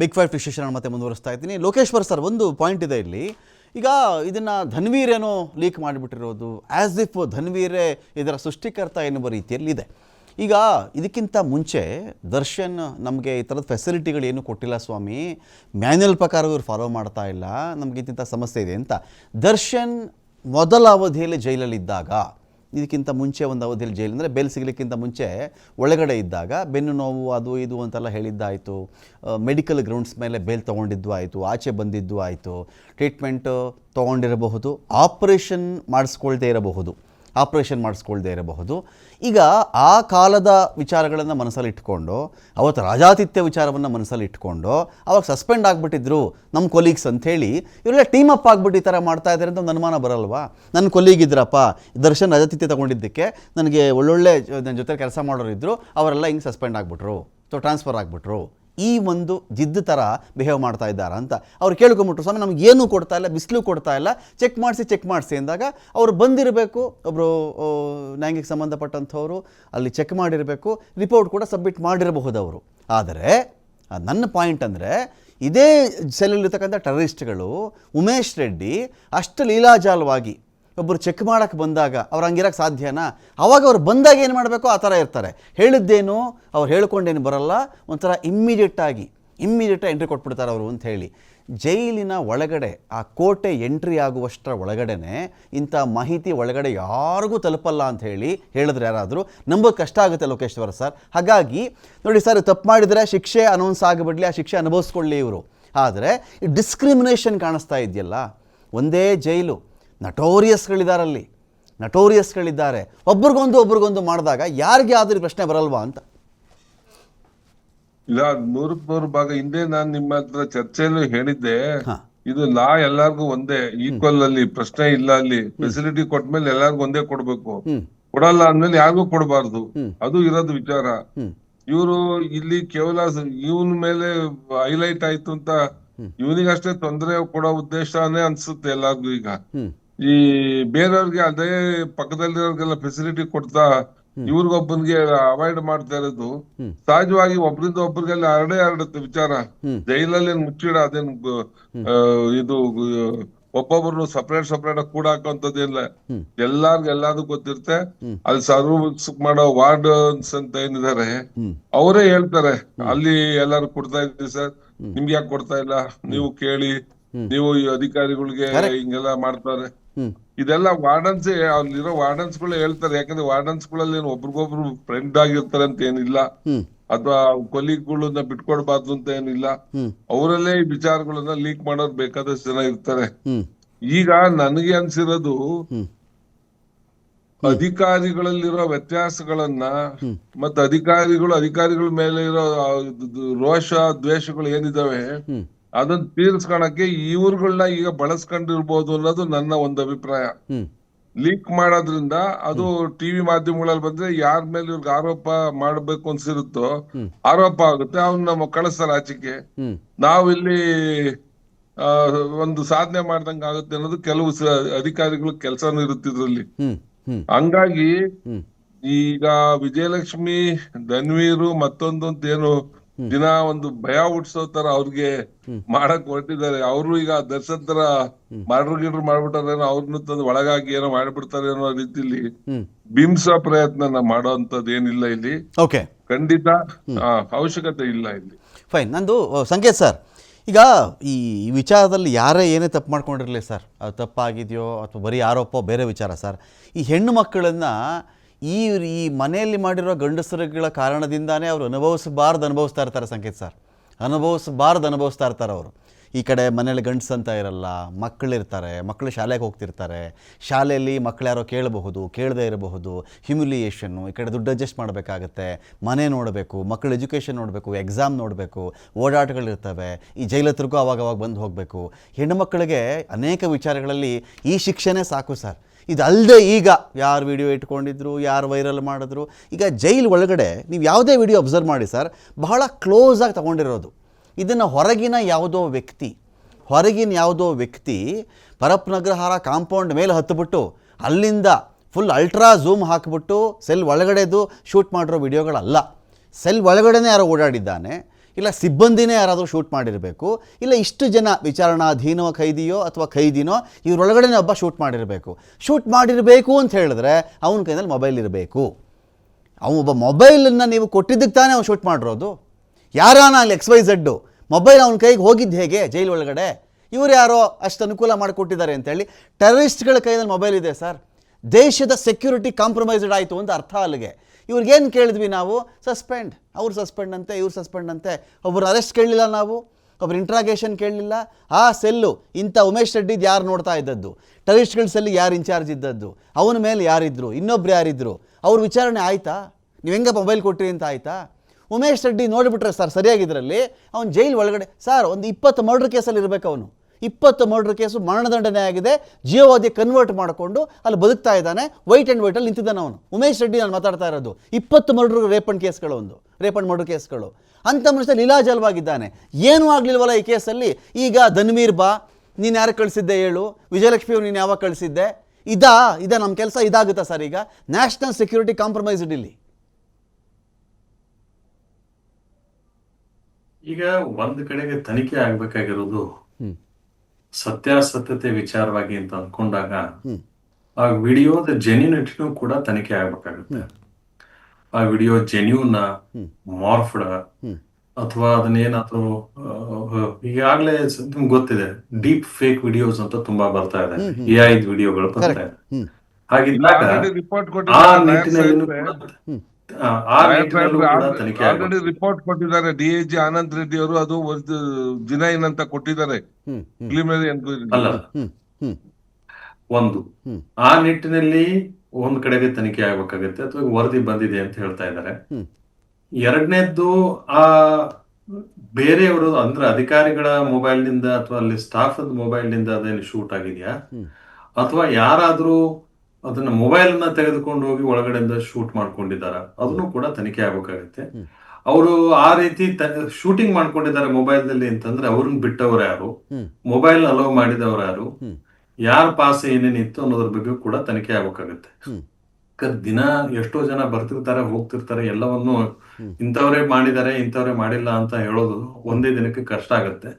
Big five ಫಿಶೇಷನ್ ಮತ್ತೆ ಮುಂದುವರಿಸ್ತಾ ಇದ್ದೀನಿ. ಲೋಕೇಶ್ವರ್ ಸರ್ ಒಂದು ಪಾಯಿಂಟ್ ಇದೆ ಇಲ್ಲಿ. ಈಗ ಇದನ್ನು ಧನ್ವೀರ್ ಏನೋ ಲೀಕ್ ಮಾಡಿಬಿಟ್ಟಿರೋದು ಆ್ಯಸ್ ಇಫ್ ಧನ್ವೀರೇ ಇದರ ಸೃಷ್ಟಿಕರ್ತ ಎನ್ನುವ ರೀತಿಯಲ್ಲಿ ಇದೆ. ಈಗ ಇದಕ್ಕಿಂತ ಮುಂಚೆ ದರ್ಶನ್ ನಮಗೆ ಈ ಥರದ ಫೆಸಿಲಿಟಿಗಳು ಏನು ಕೊಟ್ಟಿಲ್ಲ ಸ್ವಾಮಿ. ಮ್ಯಾನ್ಯಲ್ ಪ್ರಕಾರ ಇವ್ರು ಫಾಲೋ ಮಾಡ್ತಾ ಇಲ್ಲ. ನಮಗೆ ಇಂಥ ಸಮಸ್ಯೆ ಇದೆ ಅಂತ. ದರ್ಶನ್ ಮೊದಲ ಅವಧಿಯಲ್ಲಿ ಜೈಲಲ್ಲಿದ್ದಾಗ ಇದಕ್ಕಿಂತ ಮುಂಚೆ ಒಂದು ಅವಧಿಯಲ್ಲಿ ಜೈಲು ಅಂದರೆ ಬೇಲ್ ಸಿಗಲಿಕ್ಕಿಂತ ಮುಂಚೆ ಒಳಗಡೆ ಇದ್ದಾಗ ಬೆನ್ನು ನೋವು ಅದು ಇದು ಅಂತೆಲ್ಲ ಹೇಳಿದ್ದಾಯಿತು. ಮೆಡಿಕಲ್ ಗ್ರೌಂಡ್ಸ್ ಮೇಲೆ ಬೇಲ್ ತೊಗೊಂಡಿದ್ದು ಆಯಿತು, ಆಚೆ ಬಂದಿದ್ದು ಆಯಿತು. ಟ್ರೀಟ್ಮೆಂಟ್ ತೊಗೊಂಡಿರಬಹುದು ಆಪರೇಷನ್ ಮಾಡಿಸ್ಕೊಳ್ದೇ ಇರಬಹುದು. ಆಪರೇಷನ್ ಮಾಡಿಸ್ಕೊಳ್ದೇ ಇರಬಹುದು. ಈಗ ಆ ಕಾಲದ ವಿಚಾರಗಳನ್ನು ಮನಸ್ಸಲ್ಲಿ ಇಟ್ಕೊಂಡು, ಅವತ್ತು ರಾಜಾತಿಥ್ಯ ವಿಚಾರವನ್ನು ಮನಸ್ಸಲ್ಲಿ ಇಟ್ಕೊಂಡು, ಅವಾಗ ಸಸ್ಪೆಂಡ್ ಆಗಿಬಿಟ್ಟಿದ್ರು ನಮ್ಮ ಕೊಲೀಗ್ಸ್ ಅಂಥೇಳಿ, ಇವರೆಲ್ಲ ಟೀಮ್ ಅಪ್ ಆಗಿಬಿಟ್ಟು ಈ ಥರ ಮಾಡ್ತಾ ಇದ್ದಾರೆ ಅಂತ ಒಂದು ಅನುಮಾನ ಬರಲ್ವಾ? ನನ್ನ ಕೊಲೀಗ್ ಇದ್ರಪ್ಪ, ದರ್ಶನ್ ರಾಜಾತಿಥ್ಯ ತಗೊಂಡಿದ್ದಕ್ಕೆ ನನಗೆ ಒಳ್ಳೊಳ್ಳೆ ನನ್ನ ಜೊತೆ ಕೆಲಸ ಮಾಡೋರು ಇದ್ದರು ಅವರೆಲ್ಲ ಹಿಂಗೆ ಸಸ್ಪೆಂಡ್ ಆಗಿಬಿಟ್ರು ಸೊ ಟ್ರಾನ್ಸ್ಫರ್ ಆಗಿಬಿಟ್ರು. ಈ ಒಂದು ಜಿದ್ದು ಥರ ಬಿಹೇವ್ ಮಾಡ್ತಾ ಇದ್ದಾರೆ ಅಂತ ಅವ್ರು ಕೇಳ್ಕೊಂಬಿಟ್ರು, ಸ್ವಾಮಿ, ನಮ್ಗೆ ಏನೂ ಕೊಡ್ತಾ ಇಲ್ಲ, ಬಿಸಿಲು ಕೊಡ್ತಾ ಇಲ್ಲ, ಚೆಕ್ ಮಾಡಿಸಿ ಚೆಕ್ ಮಾಡಿಸಿ ಅಂದಾಗ ಅವರು ಬಂದಿರಬೇಕು ಒಬ್ಬರು ನ್ಯಾಂಗಿಗೆ ಸಂಬಂಧಪಟ್ಟಂಥವ್ರು, ಅಲ್ಲಿ ಚೆಕ್ ಮಾಡಿರಬೇಕು, ರಿಪೋರ್ಟ್ ಕೂಡ ಸಬ್ಮಿಟ್ ಮಾಡಿರಬಹುದು ಅವರು ಆದರೆ ನನ್ನ ಪಾಯಿಂಟ್ ಅಂದರೆ, ಇದೇ ಸೆಲ್ಲಲ್ಲಿರ್ತಕ್ಕಂಥ ಟೆರರಿಸ್ಟ್ಗಳು ಉಮೇಶ್ ರೆಡ್ಡಿ ಅಷ್ಟು ಲೀಲಾಜಾಲವಾಗಿ ಒಬ್ಬರು ಚೆಕ್ ಮಾಡೋಕ್ಕೆ ಬಂದಾಗ ಅವ್ರು ಹಂಗಿರೋಕ್ಕೆ ಸಾಧ್ಯನಾ? ಅವಾಗ ಅವ್ರು ಬಂದಾಗ ಏನು ಮಾಡಬೇಕು? ಆ ಥರ ಇರ್ತಾರೆ. ಹೇಳಿದ್ದೇನು, ಅವ್ರು ಹೇಳ್ಕೊಂಡೇನು ಬರಲ್ಲ. ಒಂಥರ ಇಮ್ಮಿಡಿಯೇಟಾಗಿ ಇಮ್ಮಿಡಿಯೇಟಾಗಿ ಎಂಟ್ರಿ ಕೊಟ್ಬಿಡ್ತಾರೆ ಅವರು ಅಂತ ಹೇಳಿ. ಜೈಲಿನ ಒಳಗಡೆ, ಆ ಕೋಟೆ ಎಂಟ್ರಿ ಆಗುವಷ್ಟರ ಒಳಗಡೆನೆ ಇಂಥ ಮಾಹಿತಿ ಒಳಗಡೆ ಯಾರಿಗೂ ತಲುಪಲ್ಲ ಅಂತ ಹೇಳಿ ಹೇಳಿದ್ರೆ ಯಾರಾದರೂ ನಂಬೋದು ಕಷ್ಟ ಆಗುತ್ತೆ ಲೋಕೇಶ್ವರ ಸರ್. ಹಾಗಾಗಿ, ನೋಡಿ ಸರ್, ತಪ್ಪು ಮಾಡಿದರೆ ಶಿಕ್ಷೆ ಅನೌನ್ಸ್ ಆಗಿಬಿಡಲಿ, ಆ ಶಿಕ್ಷೆ ಅನುಭವಿಸ್ಕೊಳ್ಳಿ ಇವರು. ಆದರೆ, ಈ ಡಿಸ್ಕ್ರಿಮಿನೇಷನ್ ಕಾಣಿಸ್ತಾ ಇದೆಯಲ್ಲ? ಒಂದೇ ಜೈಲು. ನಟೋರಿಯಸ್ಗಳಿದ್ದಾರಲ್ಲಿ ನಟೋರಿಯಸ್ಗಳಿದ್ದಾರೆ. ಒಬ್ರಿಗೊಂದು ಒಬ್ರಿಗೊಂದು ಮಾಡಿದಾಗ ಯಾರಿಗೆ ಆದ್ರೂ ಪ್ರಶ್ನೆ ಬರಲ್ವಾ ಅಂತ? ಇಲ್ಲ ನೂರಕ್ ನೂರು ಭಾಗ ಹಿಂದೆ ನಾನು ನಿಮ್ಮ ಹತ್ರ ಚರ್ಚೆಯಲ್ಲೂ ಹೇಳಿದ್ದೆ. ಇದು ಲಾ ಎಲ್ಲಾರ್ಗು ಒಂದೇ ಈಕ್ವಲ್ ಅಲ್ಲಿ ಪ್ರಶ್ನೆ ಇಲ್ಲ ಅಲ್ಲಿ ಫೆಸಿಲಿಟಿ ಕೊಟ್ಮೇಲೆ ಎಲ್ಲಾರ್ಗು ಒಂದೇ ಕೊಡ್ಬೇಕು. ಕೊಡಲ್ಲ ಅಂದ್ಮೇಲೆ ಯಾರಿಗೂ ಕೊಡಬಾರ್ದು. ಅದು ಇರೋದು ವಿಚಾರ. ಇವರು ಇಲ್ಲಿ ಕೇವಲ ಇವನ್ ಮೇಲೆ ಹೈಲೈಟ್ ಆಯ್ತು ಅಂತ ಇವನಿಗಷ್ಟೇ ತೊಂದರೆ ಕೊಡೋ ಉದ್ದೇಶನೇ ಅನ್ಸುತ್ತೆ ಎಲ್ಲಾರ್ಗು ಈಗ. ಈ ಬೇರೆಯವ್ರಿಗೆ ಅದೇ ಪಕ್ಕದಲ್ಲಿರೋರ್ಗೆಲ್ಲ ಫೆಸಿಲಿಟಿ ಕೊಡ್ತಾ ಇವ್ರಿಗೊಬ್ಬನಿಗೆ ಅವಾಯ್ಡ್ ಮಾಡ್ತಾ ಇರೋದು. ಸಹಜವಾಗಿ ಒಬ್ರಿಂದ ಒಬ್ರಿಗೆಲ್ಲ ಹರಡೇ ಹರಡುತ್ತೆ ವಿಚಾರ. ಜೈಲಲ್ಲಿ ಏನ್ ಮುಚ್ಚಿಡ ಅದೇನ್ ಇದು ಒಬ್ಬೊಬ್ರು ಸಪರೇಟ್ ಸಪರೇಟ್ ಕೂಡ ಹಾಕುವಂತದ್ದು ಇಲ್ಲ. ಎಲ್ಲಾರ್ಗು ಎಲ್ಲಾರು ಗೊತ್ತಿರುತ್ತೆ. ಅಲ್ಲಿ ಸರ್ವಿಸ್ ಮಾಡೋ ವಾರ್ಡನ್ಸ್ ಅಂತ ಏನಿದ್ದಾರೆ ಅವರೇ ಹೇಳ್ತಾರೆ. ಅಲ್ಲಿ ಎಲ್ಲಾರು ಕೊಡ್ತಾ ಇದ್ದೀವಿ ಸರ್. ನಿಮ್ಗೆ ಯಾಕೆ ಕೊಡ್ತಾ ಇಲ್ಲ? ನೀವು ಕೇಳಿ. ನೀವು ಈ ಅಧಿಕಾರಿಗಳಿಗೆ. ಹಿಂಗೆಲ್ಲ ಮಾಡ್ತಾರೆ. ಇದೆಲ್ಲ ವಾರ್ಡನ್ಸ್ ಅಲ್ಲಿರೋ ವಾರ್ಡನ್ಸ್ಗಳು ಹೇಳ್ತಾರೆ. ಯಾಕಂದ್ರೆ ವಾರ್ಡನ್ಸ್ಗಳಲ್ಲಿ ಒಬ್ರಿಗೊಬ್ರು ಫ್ರೆಂಡ್ ಆಗಿರ್ತಾರೆ ಅಂತ ಏನಿಲ್ಲ. ಅಥವಾ ಕೊಲೀಗ್ಗಳನ್ನ ಬಿಟ್ಕೊಡ್ಬಾರ್ದು ಅಂತ ಏನಿಲ್ಲ. ಅವರಲ್ಲೇ ಈ ವಿಚಾರಗಳನ್ನ ಲೀಕ್ ಮಾಡೋರು ಬೇಕಾದಷ್ಟು ಜನ ಇರ್ತಾರೆ. ಈಗ ನನಗೆ ಅನ್ಸಿರೋದು ಅಧಿಕಾರಿಗಳಲ್ಲಿರೋ ವ್ಯತ್ಯಾಸಗಳನ್ನ ಮತ್ತೆ ಅಧಿಕಾರಿಗಳು ಅಧಿಕಾರಿಗಳ ಮೇಲೆ ಇರೋ ರೋಷ ದ್ವೇಷಗಳು ಏನಿದಾವೆ ಅದನ್ನ ತೀರ್ಸ್ಕೊಳಕ್ಕೆ ಇವ್ರುಗಳನ್ನ ಈಗ ಬಳಸ್ಕೊಂಡಿರ್ಬೋದು ಅನ್ನೋದು ನನ್ನ ಒಂದು ಅಭಿಪ್ರಾಯ. ಲೀಕ್ ಮಾಡೋದ್ರಿಂದ ಅದು ಟಿವಿ ಮಾಧ್ಯಮಗಳಲ್ಲಿ ಬಂದ್ರೆ ಯಾರ ಮೇಲೆ ಇವ್ರಿಗೆ ಆರೋಪ ಮಾಡ್ಬೇಕು ಅನ್ಸಿರುತ್ತೋ. ಆರೋಪ ಆಗುತ್ತೆ ಅವ್ನ ನಮ್ಮ ಕಳಿಸ್ತಾರೆ ಆಚೆಗೆ. ನಾವಿಲ್ಲಿ ಒಂದು ಸಾಧನೆ ಮಾಡ್ದಂಗ ಆಗುತ್ತೆ ಅನ್ನೋದು ಕೆಲವು ಅಧಿಕಾರಿಗಳು ಕೆಲಸ ಇರುತ್ತೆ ಇದ್ರಲ್ಲಿ. ಹ್ಮ್. ಹ್ಮ್. ಹಂಗಾಗಿ ಈಗ ವಿಜಯಲಕ್ಷ್ಮಿ ಧನ್ವೀರು ಮತ್ತೊಂದು ಏನು ದಿನ ಒಂದು ಭಯ ಹುಟ್ಸೋ ತರ ಅವ್ರಿಗೆ ಮಾಡಕ್ ಹೊರಟಿದ್ದಾರೆ. ಅವರು ಈಗ ದರ್ಶನ್ ತರ ಮಾಡ್ರು ಗಿಡ್ರು ಮಾಡ್ಬಿಟ್ಟಾರೇನೋ ಅವ್ರನ್ನ ತಂದು ಒಳಗಾಗಿ ಏನೋ ಮಾಡ್ಬಿಡ್ತಾರೆ ಅನ್ನೋ ರೀತಿಲಿ ಬಿಂಬಿಸೋ ಪ್ರಯತ್ನ ಮಾಡೋ ಅಂತದ್ ಏನಿಲ್ಲ ಇಲ್ಲಿ. ಓಕೆ. ಖಂಡಿತ ಅವಶ್ಯಕತೆ ಇಲ್ಲ ಇಲ್ಲಿ. ಫೈನ್. ನಂದು ಸಂಕೇತ್ ಸರ್ ಈಗ ಈ ಈ ವಿಚಾರದಲ್ಲಿ ಯಾರೇ ಏನೇ ತಪ್ಪು ಮಾಡ್ಕೊಂಡಿರಲಿ ಸರ್ ಅದು ತಪ್ಪಾಗಿದೆಯೋ ಅಥವಾ ಬರೀ ಆರೋಪ ಬೇರೆ ವಿಚಾರ ಸರ್ ಈ ಹೆಣ್ಣು ಮಕ್ಕಳನ್ನು ಈ ಈ ಮನೆಯಲ್ಲಿ ಮಾಡಿರೋ ಗಂಡಸರುಗಳ ಕಾರಣದಿಂದಾನೇ ಅವರು ಅನುಭವಿಸಬಾರ್ದು ಅನುಭವಿಸ್ತಾ ಇರ್ತಾರೆ ಸಂಕೇತ್ ಸರ್. ಅನುಭವಿಸಬಾರ್ದು ಅನುಭವಿಸ್ತಾ ಇರ್ತಾರೆ ಅವರು. ಈ ಕಡೆ ಮನೇಲಿ ಗಂಡಸು ಅಂತ ಇರಲ್ಲ ಮಕ್ಕಳಿರ್ತಾರೆ ಮಕ್ಕಳು ಶಾಲೆಗೆ ಹೋಗ್ತಿರ್ತಾರೆ, ಶಾಲೆಯಲ್ಲಿ ಮಕ್ಕಳು ಯಾರೋ ಕೇಳಬಹುದು, ಕೇಳದೇ ಇರಬಹುದು ಹ್ಯುಮಿಲಿಯೇಷನ್ನು ಈ ಕಡೆ ದುಡ್ಡು ಅಡ್ಜಸ್ಟ್ ಮಾಡಬೇಕಾಗತ್ತೆ, ಮನೆ ನೋಡಬೇಕು ಮಕ್ಕಳ ಎಜುಕೇಷನ್ ನೋಡಬೇಕು ಎಕ್ಸಾಮ್ ನೋಡಬೇಕು ಓಡಾಟಗಳಿರ್ತವೆ ಈ ಜೈಲತ್ರಕ್ಕೂ ಅವಾಗವಾಗ ಅವಾಗ ಅವಾಗ ಬಂದು ಹೋಗಬೇಕು. ಹೆಣ್ಣು ಮಕ್ಕಳಿಗೆ ಅನೇಕ ವಿಚಾರಗಳಲ್ಲಿ ಈ ಶಿಕ್ಷೆನೇ ಸಾಕು ಸರ್. ಇದು ಅಲ್ಲದೆ ಈಗ ಯಾರು ವಿಡಿಯೋ ಇಟ್ಕೊಂಡಿದ್ರು, ಯಾರು ವೈರಲ್ ಮಾಡಿದ್ರು, ಈಗ ಜೈಲ್ ಒಳಗಡೆ ನೀವು ಯಾವುದೇ ವಿಡಿಯೋ ಅಬ್ಸರ್ವ್ ಮಾಡಿ ಸರ್ ಬಹಳ ಕ್ಲೋಸಾಗಿ ತಗೊಂಡಿರೋದು. ಇದನ್ನು ಹೊರಗಿನ ಯಾವುದೋ ವ್ಯಕ್ತಿ, ಹೊರಗಿನ ಯಾವುದೋ ವ್ಯಕ್ತಿ ಪರಪ್ನಗ್ರಹಾರ ಕಾಂಪೌಂಡ್ ಮೇಲೆ ಹತ್ತುಬಿಟ್ಟು ಅಲ್ಲಿಂದ ಫುಲ್ ಅಲ್ಟ್ರಾ ಝೂಮ್ ಹಾಕಿಬಿಟ್ಟು ಸೆಲ್ ಒಳಗಡೆದು ಶೂಟ್ ಮಾಡಿರೋ ವಿಡಿಯೋಗಳಲ್ಲ ಸೆಲ್ ಒಳಗಡೆನೇ ಯಾರೋ ಓಡಾಡಿದ್ದಾನೆ. ಇಲ್ಲ ಸಿಬ್ಬಂದಿನೇ ಯಾರಾದರೂ ಶೂಟ್ ಮಾಡಿರಬೇಕು, ಇಲ್ಲ ಇಷ್ಟು ಜನ ವಿಚಾರಣಾಧೀನೋ ಖೈದಿಯೋ ಅಥವಾ ಖೈದಿನೋ ಇವರೊಳಗಡೆನೇ ಒಬ್ಬ ಶೂಟ್ ಮಾಡಿರಬೇಕು. ಶೂಟ್ ಮಾಡಿರಬೇಕು ಅಂತ ಹೇಳಿದ್ರೆ ಅವನ ಕೈನಲ್ಲಿ ಮೊಬೈಲ್ ಇರಬೇಕು. ಅವನು ಒಬ್ಬ ಮೊಬೈಲನ್ನು ನೀವು ಕೊಟ್ಟಿದ್ದಕ್ಕೆ ತಾನೇ ಅವ್ನು ಶೂಟ್ ಮಾಡಿರೋದು. ಯಾರಾನ ಅಲ್ಲಿ ಎಕ್ಸ್ ವೈ ಝಡ್ಡು ಮೊಬೈಲ್ ಅವನ ಕೈಗೆ ಹೋಗಿದ್ದು ಹೇಗೆ ಜೈಲು ಒಳಗಡೆ? ಇವರು ಯಾರೋ ಅಷ್ಟು ಅನುಕೂಲ ಮಾಡಿಕೊಟ್ಟಿದ್ದಾರೆ ಅಂತೇಳಿ ಟೆರರಿಸ್ಟ್ಗಳ ಕೈನಲ್ಲಿ ಮೊಬೈಲ್ ಇದೆ ಸರ್. ದೇಶದ ಸೆಕ್ಯೂರಿಟಿ ಕಾಂಪ್ರಮೈಸ್ಡ್ ಆಯಿತು ಅಂತ ಅರ್ಥ ಅಲ್ಲಿಗೆ. ಇವ್ರಿಗೇನು ಕೇಳಿದ್ವಿ ನಾವು? ಸಸ್ಪೆಂಡ್ ಅವ್ರು ಸಸ್ಪೆಂಡ್ ಅಂತೆ, ಇವ್ರು ಸಸ್ಪೆಂಡ್ ಅಂತೆ. ಒಬ್ಬರು ಅರೆಸ್ಟ್ ಕೇಳಲಿಲ್ಲ ನಾವು, ಒಬ್ರು ಇಂಟ್ರಾಗೇಷನ್ ಕೇಳಲಿಲ್ಲ. ಆ ಸೆಲ್ಲು ಇಂಥ ಉಮೇಶ್ ರೆಡ್ಡಿದು ಯಾರು ನೋಡ್ತಾ ಇದ್ದದ್ದು? ಟೆರಿಸ್ಟ್ಗಳ ಸೆಲ್ಲಿ ಯಾರು ಇನ್ಚಾರ್ಜ್ ಇದ್ದದ್ದು? ಅವನ ಮೇಲೆ ಯಾರಿದ್ರು? ಇನ್ನೊಬ್ರು ಯಾರಿದ್ರು? ಅವ್ರ ವಿಚಾರಣೆ ಆಯಿತಾ? ನೀವು ಹೆಂಗೆ ಮೊಬೈಲ್ ಕೊಟ್ರಿ ಅಂತ ಆಯಿತಾ? ಉಮೇಶ್ ರೆಡ್ಡಿ ನೋಡಿಬಿಟ್ರೆ ಸರ್ ಸರಿಯಾಗಿದ್ರಲ್ಲಿ ಅವ್ನು ಜೈಲ್ ಒಳಗಡೆ ಸರ್ ಒಂದು ಇಪ್ಪತ್ತು ಮರ್ಡ್ರ್ ಕೇಸಲ್ಲಿ ಇರಬೇಕು ಅವನು. ಇಪ್ಪತ್ತು ಮರ್ಡರ್ ಕೇಸು ಮರಣದಂಡನೆ ಆಗಿದೆ. ಜೀವಾವಧಿ ಕನ್ವರ್ಟ್ ಮಾಡಿಕೊಂಡು ಅಲ್ಲಿ ಬದುಕ್ತಾ ಇದ್ದಾನೆ. ವೈಟ್ ಆ್ಯಂಡ್ ವೈಟಲ್ಲಿ ನಿಂತಿದ್ದಾನೆ ಅವನು. ಉಮೇಶ್ ರೆಡ್ಡಿ ನಾನು ಮಾತಾಡ್ತಾ ಇರೋದು. ಇಪ್ಪತ್ತು ಮರ್ಡರ್ ರೇಪ್ ಅಂಡ್ ಕೇಸ್ಗಳು ಒಂದು. ರೇಪ್ ಅಂಡ್ ಮರ್ಡರ್ ಕೇಸ್ಗಳು ಅಂಥ ಮನುಷ್ಯ ಲೀಲಾಜಲವಾಗಿದ್ದಾನೆ. ಏನೂ ಆಗಲಿಲ್ವಲ್ಲ ಈ ಕೇಸಲ್ಲಿ ಈಗ ಧನ್ವೀರ್ ಬಾ, ನೀನು ಯಾರು ಕಳಿಸಿದ್ದೆ ಹೇಳು? ವಿಜಯಲಕ್ಷ್ಮಿ ನೀನು ಯಾವಾಗ ಕಳಿಸಿದ್ದೆ? ಇದಾ, ಇದ ನಮ್ಮ ಕೆಲಸ, ಇದಾಗುತ್ತಾ ಸರ್ ಈಗ? ನ್ಯಾಷನಲ್ ಸೆಕ್ಯೂರಿಟಿ ಕಾಂಪ್ರಮೈಸ್ಡ್ ಇಲ್ಲಿ. ಈಗ ಒಂದು ಕಡೆಗೆ ತನಿಖೆ ಆಗ್ಬೇಕಾಗಿರೋದು. ಸತ್ಯಾಸತ್ಯತೆ ವಿಚಾರವಾಗಿ ಅಂತ ಅನ್ಕೊಂಡಾಗ. ಆ ವಿಡಿಯೋದ ಜೆನ್ಯೂನಿಟಿನೂ ಕೂಡ ತನಿಖೆ ಆಗ್ಬೇಕಾಗುತ್ತೆ. ಆ ವಿಡಿಯೋ ಜೆನ್ಯೂನ್ ಮಾರ್ಫ್ಡ್. ಅಥವಾ ಅದನ್ನೇನಾದ್ರೂ ಈಗಾಗಲೇ ನಿಮ್ಗೆ ಗೊತ್ತಿದೆ ಡೀಪ್ ಫೇಕ್ ವಿಡಿಯೋಸ್ ಅಂತ ತುಂಬಾ ಬರ್ತಾ ಇದೆ. ಎ ಐ ವಿಡಿಯೋಗಳು ಬರ್ತಾ ಇದೆ. ಹಾಗಿದ್ದಾಗ ಆ ನಿಟ್ಟಿನಲ್ಲೂ ಆಲ್ರೆಡಿ ರಿಪೋರ್ಟ್ ಕೊಟ್ಟಿದ್ದಾರೆ. D I G Anand Reddy ಅವರು ಅದು ಒಂದು ಜಿನೈನ್ ಅಂತ ಕೊಟ್ಟಿದ್ದಾರೆ. ಅಲ್ಲ. ಒಂದು ಆ ನಿಟ್ಟಿನಲ್ಲಿ ಒಂದ್ ಕಡೆಗೆ ತನಿಖೆ ಆಗ್ಬೇಕಾಗತ್ತೆ ಅಥವಾ ವರದಿ ಬಂದಿದೆ ಅಂತ ಹೇಳ್ತಾ ಇದ್ದಾರೆ. ಹ್ಮ್. ಎರಡನೇದ್ದು ಆ ಬೇರೆಯವರು ಅಂದ್ರೆ ಅಧಿಕಾರಿಗಳ ಮೊಬೈಲ್ನಿಂದ ಅಥವಾ ಅಲ್ಲಿ ಸ್ಟಾಫ್ ಮೊಬೈಲ್ನಿಂದ ಅದೇನು ಶೂಟ್ ಆಗಿದೆಯಾ? ಅಥವಾ ಯಾರಾದ್ರೂ ಅದನ್ನ ಮೊಬೈಲ್ನ ತೆಗೆದುಕೊಂಡು ಹೋಗಿ ಒಳಗಡೆಯಿಂದ ಶೂಟ್ ಮಾಡ್ಕೊಂಡಿದ್ದಾರೆ. ಅದನ್ನು ಕೂಡ ತನಿಖೆ ಆಗ್ಬೇಕಾಗತ್ತೆ. ಅವರು ಆ ರೀತಿ ಶೂಟಿಂಗ್ ಮಾಡ್ಕೊಂಡಿದ್ದಾರೆ ಮೊಬೈಲ್ನಲ್ಲಿ ಅಂತಂದ್ರೆ ಅವ್ರನ್ನ ಬಿಟ್ಟವ್ರು ಯಾರು? ಮೊಬೈಲ್ ಅಲೋ ಮಾಡಿದವ್ರು ಯಾರು. ಯಾರ ಪಾಸ್ ಏನೇನಿತ್ತು ಅನ್ನೋದ್ರ ಬಗ್ಗೆ ಕೂಡ ತನಿಖೆ ಆಗ್ಬೇಕಾಗುತ್ತೆ. ದಿನ ಎಷ್ಟೋ ಜನ ಬರ್ತಿರ್ತಾರೆ ಹೋಗ್ತಿರ್ತಾರೆ ಎಲ್ಲವನ್ನು ಹ್ಮ್. ಇಂಥವ್ರೇ ಮಾಡಿದ್ದಾರೆ ಇಂಥವ್ರೇ ಮಾಡಿಲ್ಲ ಅಂತ ಹೇಳೋದು ಒಂದೇ ದಿನಕ್ಕೆ ಕಷ್ಟ ಆಗುತ್ತೆ.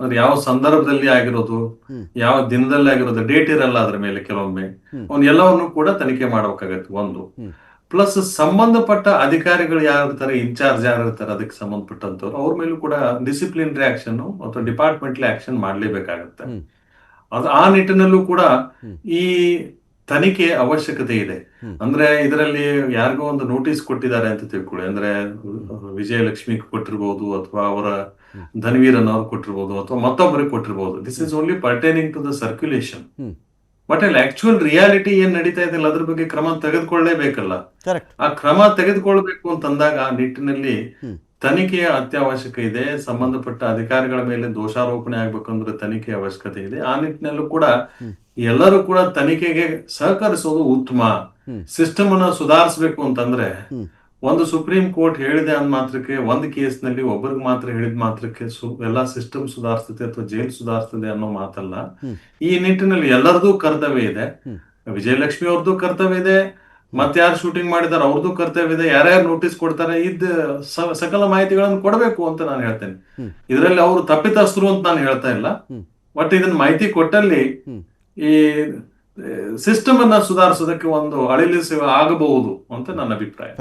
ಅಂದ್ರೆ ಯಾವ ಸಂದರ್ಭದಲ್ಲಿ ಆಗಿರೋದು ಯಾವ ದಿನದಲ್ಲಿ ಆಗಿರೋದು ಡೇಟ್ ಇರಲ್ಲ ಅದ್ರ ಮೇಲೆ ಕೆಲವೊಮ್ಮೆ. ಅವ್ನ ಎಲ್ಲವನ್ನು ಕೂಡ ತನಿಖೆ ಮಾಡ್ಬೇಕಾಗತ್ತೆ ಒಂದು. ಪ್ಲಸ್ ಸಂಬಂಧಪಟ್ಟ ಅಧಿಕಾರಿಗಳು ಯಾರು ಇರ್ತಾರೆ ಇನ್ಚಾರ್ಜ್ ಯಾರು ಇರ್ತಾರೆ ಅದಕ್ಕೆ ಸಂಬಂಧಪಟ್ಟಂತವ್ರು ಅವ್ರ ಮೇಲೂ ಕೂಡ ಡಿಸಿಪ್ಲಿನರಿ ಆಕ್ಷನ್ ಅಥವಾ ಡಿಪಾರ್ಟ್ಮೆಂಟ್ಲಿ ಆಕ್ಷನ್ ಮಾಡ್ಲೇಬೇಕಾಗತ್ತೆ. ಅದು ಆ ನಿಟ್ಟಿನಲ್ಲೂ ಕೂಡ ಈ ತನಿಖೆ ಅವಶ್ಯಕತೆ ಇದೆ. ಅಂದ್ರೆ ಇದರಲ್ಲಿ ಯಾರಿಗೋ ಒಂದು ನೋಟಿಸ್ ಕೊಟ್ಟಿದ್ದಾರೆ ಅಂತ ತಿಳ್ಕೊಳ್ಳಿ. ಅಂದ್ರೆ ವಿಜಯಲಕ್ಷ್ಮಿ ಕೊಟ್ಟಿರ್ಬೋದು ಅಥವಾ ಅವರ ಧನ್ವೀರನ್ ಅವ್ರು ಕೊಟ್ಟಿರ್ಬೋದು ಅಥವಾ ಮತ್ತೊಬ್ಬರಿಗೆ ಕೊಟ್ಟಿರ್ಬೋದು. This is only pertaining to the circulation. But ಅಲ್ಲಿ ಆಕ್ಚುಯಲ್ ರಿಯಾಲಿಟಿ ಏನ್ ನಡೀತಾ ಇದೆ ಅದ್ರ ಬಗ್ಗೆ ಕ್ರಮ ತೆಗೆದುಕೊಳ್ಳೇಬೇಕಲ್ಲ. ಆ ಕ್ರಮ ತೆಗೆದುಕೊಳ್ಬೇಕು ಅಂತಂದಾಗ ಆ ನಿಟ್ಟಿನಲ್ಲಿ. ತನಿಖೆಯ ಅತ್ಯವಶ್ಯಕ ಇದೆ ಸಂಬಂಧಪಟ್ಟ ಅಧಿಕಾರಿಗಳ ಮೇಲೆ ದೋಷಾರೋಪಣೆ ಆಗ್ಬೇಕಂದ್ರೆ ತನಿಖೆ ಅವಶ್ಯಕತೆ ಇದೆ. ಆ ನಿಟ್ಟಿನಲ್ಲೂ ಕೂಡ. ಎಲ್ಲರೂ ಕೂಡ ತನಿಖೆಗೆ ಸಹಕರಿಸೋದು ಉತ್ತಮ. ಸಿಸ್ಟಮ್ ಅನ್ನ ಸುಧಾರಿಸಬೇಕು ಅಂತಂದ್ರೆ ಒಂದು ಸುಪ್ರೀಂ ಕೋರ್ಟ್ ಹೇಳಿದೆ ಅಂದ ಮಾತ್ರಕ್ಕೆ ಒಂದು ಕೇಸ್ನಲ್ಲಿ ಒಬ್ಬರಿಗೆ ಮಾತ್ರ ಹೇಳಿದ ಮಾತ್ರಕ್ಕೆ ಎಲ್ಲಾ ಸಿಸ್ಟಮ್ ಸುಧಾರಿಸ್ತದೆ ಅಥವಾ ಜೈಲ್ ಸುಧಾರಿಸ್ತದೆ ಅನ್ನೋ ಮಾತಲ್ಲ. ಈ ನಿಟ್ಟಿನಲ್ಲಿ ಎಲ್ಲರದೂ ಕರ್ತವ್ಯ ಇದೆ. ವಿಜಯಲಕ್ಷ್ಮಿ ಅವ್ರದ್ದು ಕರ್ತವ್ಯ ಇದೆ. ಮತ್ತೆ ಯಾರು ಶೂಟಿಂಗ್ ಮಾಡಿದಾರೆ ಅವ್ರದ್ದು ಕರ್ತವ್ಯ ಇದೆ ಯಾರ್ಯಾರು ನೋಟಿಸ್ ಕೊಡ್ತಾರೆ ಇದ್ದ ಸಕಲ ಮಾಹಿತಿಗಳನ್ನು ಕೊಡಬೇಕು ಅಂತ ನಾನು ಹೇಳ್ತೇನೆ. ಇದರಲ್ಲಿ ಅವರು ತಪ್ಪಿತಸ್ಥರು ಅಂತ ನಾನು ಹೇಳ್ತಾ ಇಲ್ಲ. ಬಟ್ ಇದನ್ನ ಮಾಹಿತಿ ಕೊಟ್ಟಲ್ಲಿ ಈ ಸಿಸ್ಟಮ್ ಅನ್ನ ಸುಧಾರಿಸೋದಕ್ಕೆ ಒಂದು ಅಳಿಲಿಸಿ ಆಗಬಹುದು ಅಂತ ನನ್ನ ಅಭಿಪ್ರಾಯ.